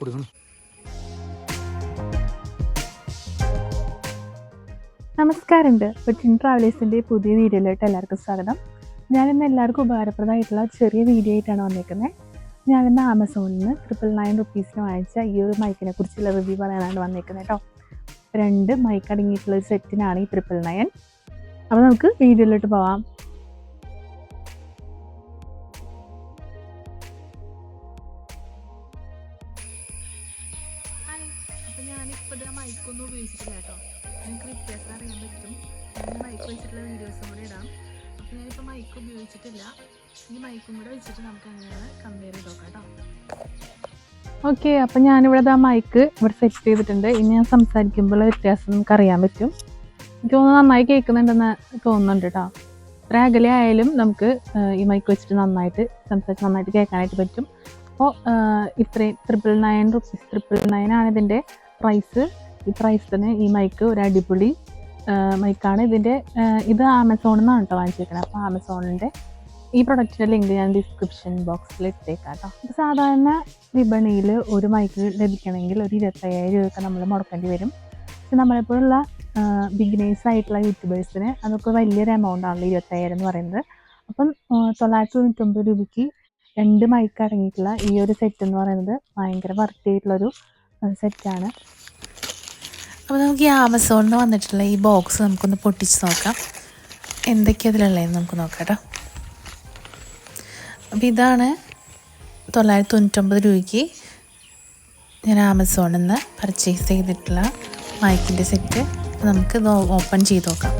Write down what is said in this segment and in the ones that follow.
കൊടുക്കണം. നമസ്കാരമുണ്ട് കൊച്ചിൻ ട്രാവലേഴ്സിന്റെ പുതിയ വീഡിയോയിലോട്ട് എല്ലാവർക്കും സ്വാഗതം. ഞാനിന്ന് എല്ലാവർക്കും ഉപകാരപ്രദമായിട്ടുള്ള ചെറിയ വീഡിയോ ആയിട്ടാണ് വന്നിരിക്കുന്നത് ഞാനിന്ന് ആമസോണിൽ നിന്ന് ട്രിപ്പിൾ നയൻ റുപ്പീസിന് വാങ്ങിച്ച ഈ ഒരു മൈക്കിനെ കുറിച്ചുള്ള റിവ്യൂ പറയാനാണ് വന്നിരിക്കുന്നത് കേട്ടോ രണ്ട് മൈക്ക് അടങ്ങിയിട്ടുള്ള ഒരു സെറ്റിനാണ് ഈ ട്രിപ്പിൾ നയൻ അപ്പോൾ നമുക്ക് വീഡിയോയിലോട്ട് പോവാം. അപ്പോൾ ഞാനിപ്പോൾ ഇത് മൈക്കൊന്നും ഉപയോഗിച്ചിട്ടില്ല കേട്ടോ. നിങ്ങൾക്ക് വ്യത്യാസം അറിയാൻ പറ്റും. ഞാൻ മൈക്ക് വെച്ചിട്ടുള്ള വീഡിയോസും കൂടെ ഇടാം. അപ്പം ഞാനിപ്പോൾ മൈക്ക് ഉപയോഗിച്ചിട്ടില്ല. ഈ മൈക്കും കൂടെ വെച്ചിട്ട് നമുക്ക് അങ്ങനെയാണ് കമ്പയർ ചെയ്ത് നോക്കാം കേട്ടോ. ഓക്കെ അപ്പം ഞാനിവിടെ ആ മൈക്ക് ഇവിടെ സെറ്റ് ചെയ്തിട്ടുണ്ട്. ഇനി ഞാൻ സംസാരിക്കുമ്പോൾ വ്യത്യാസം നമുക്ക് അറിയാൻ പറ്റും. എനിക്ക് തോന്നുന്നു നന്നായി കേൾക്കുന്നുണ്ടെന്ന് തോന്നുന്നുണ്ട് കേട്ടോ. ഇത്ര അകലെ ആയാലും നമുക്ക് ഈ മൈക്ക് വെച്ചിട്ട് നന്നായിട്ട് സംസാരിച്ച് നന്നായിട്ട് കേൾക്കാനായിട്ട് പറ്റും. അപ്പോൾ ഇത്രയും triple nine rupees triple nine ആണ് ഇതിന്റെ പ്രൈസ് ഈ പ്രൈസ് തന്നെ ഈ മൈക്ക് ഒരു അടിപൊളി മൈക്കാണ് ഇതിന്റെ ഇത് ആമസോണിൽ നിന്നാണ് കേട്ടോ വാങ്ങിച്ചേക്കുന്നത് അപ്പോൾ ആമസോണിന്റെ ഈ പ്രൊഡക്റ്റിന്റെ ലിങ്ക് ഞാൻ ഡിസ്ക്രിപ്ഷൻ ബോക്സിൽ ഇട്ടേക്കാം കേട്ടോ സാധാരണ വിപണിയിൽ ഒരു മൈക്ക് ലഭിക്കണമെങ്കിൽ ഒരു ഇരുപത്തയ്യായിരം രൂപയൊക്കെ നമ്മൾ മുടക്കേണ്ടി വരും. പക്ഷെ നമ്മളെപ്പോഴുള്ള ബിഗിനേഴ്സ് ആയിട്ടുള്ള യൂട്യൂബേഴ്സിന് അതൊക്കെ വലിയൊരു എമൗണ്ട് ആണല്ലോ ഇരുപത്തയ്യായിരം എന്ന് പറയുന്നത്. അപ്പം തൊള്ളായിരത്തി തൊണ്ണൂറ്റൊമ്പത് രൂപയ്ക്ക് രണ്ട് മൈക്ക് അടങ്ങിയിട്ടുള്ള ഈ ഒരു സെറ്റ് എന്ന് പറയുന്നത് ഭയങ്കര വർത്തി ആയിട്ടുള്ളൊരു സെറ്റാണ്. അപ്പോൾ നമുക്ക് ഈ ആമസോണിൽ നിന്ന് വന്നിട്ടുള്ള ഈ ബോക്സ് നമുക്കൊന്ന് പൊട്ടിച്ച് നോക്കാം. എന്തൊക്കെയാണ് അതിലുള്ളതെന്ന് നമുക്ക് നോക്കാം കേട്ടോ അപ്പോൾ ഇതാണ് തൊള്ളായിരത്തി തൊണ്ണൂറ്റൊമ്പത് രൂപയ്ക്ക് ഞാൻ ആമസോണിൽ നിന്ന് പർച്ചേസ് ചെയ്തിട്ടുള്ള മൈക്കിന്റെ സെറ്റ് നമുക്ക് ഇത് ഓപ്പൺ ചെയ്ത് നോക്കാം.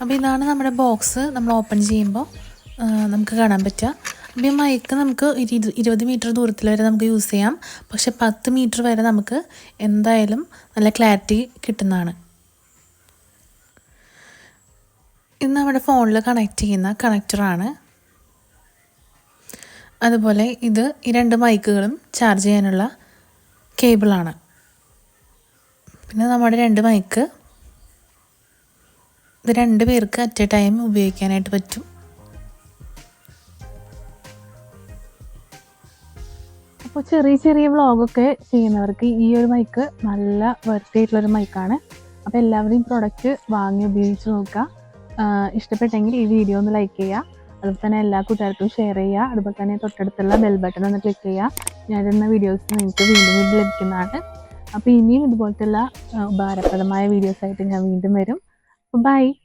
അപ്പോൾ ഇതാണ് നമ്മുടെ ബോക്സ് നമ്മൾ ഓപ്പൺ ചെയ്യുമ്പോൾ നമുക്ക് കാണാൻ പറ്റുക. അപ്പോൾ ഈ മൈക്ക് നമുക്ക് ഒരു ഇരു- ഇരുപത് മീറ്റർ ദൂരത്തിൽ വരെ നമുക്ക് യൂസ് ചെയ്യാം. പക്ഷേ പത്ത് മീറ്റർ വരെ നമുക്ക് എന്തായാലും നല്ല ക്ലാരിറ്റി കിട്ടുന്നതാണ്. ഇത് നമ്മുടെ ഫോണിൽ കണക്ട് ചെയ്യുന്ന കണക്ടറാണ് അതുപോലെ ഇത് ഈ രണ്ട് മൈക്കുകളും ചാർജ് ചെയ്യാനുള്ള കേബിളാണ് പിന്നെ നമ്മുടെ രണ്ട് മൈക്ക് ഇത് രണ്ട് പേർക്ക് അറ്റ് എ ടൈം ഉപയോഗിക്കാനായിട്ട് പറ്റും. അപ്പോൾ ചെറിയ ചെറിയ വ്ളോഗൊക്കെ ചെയ്യുന്നവർക്ക് ഈ ഒരു മൈക്ക് നല്ല വെർത്തി ആയിട്ടുള്ളൊരു മൈക്കാണ് അപ്പോൾ എല്ലാവരും പ്രൊഡക്റ്റ് വാങ്ങി ഉപയോഗിച്ച് നോക്കുക. ഇഷ്ടപ്പെട്ടെങ്കിൽ ഈ വീഡിയോ ഒന്ന് ലൈക്ക് ചെയ്യുക. അതുപോലെ തന്നെ എല്ലാ കൂട്ടുകാർക്കും ഷെയർ ചെയ്യുക. അതുപോലെ തന്നെ തൊട്ടടുത്തുള്ള ബെൽ ബട്ടൺ ഒന്ന് ക്ലിക്ക് ചെയ്യുക. ഞാൻ ഞാനിടുന്ന വീഡിയോസ് നിങ്ങൾക്ക് വീണ്ടും വീണ്ടും ലഭിക്കുന്നതാണ്. അപ്പോൾ ഇനിയും ഇതുപോലത്തുള്ള ഉപകാരപ്രദമായ വീഡിയോസായിട്ട് ഞാൻ വീണ്ടും വരും. Bye.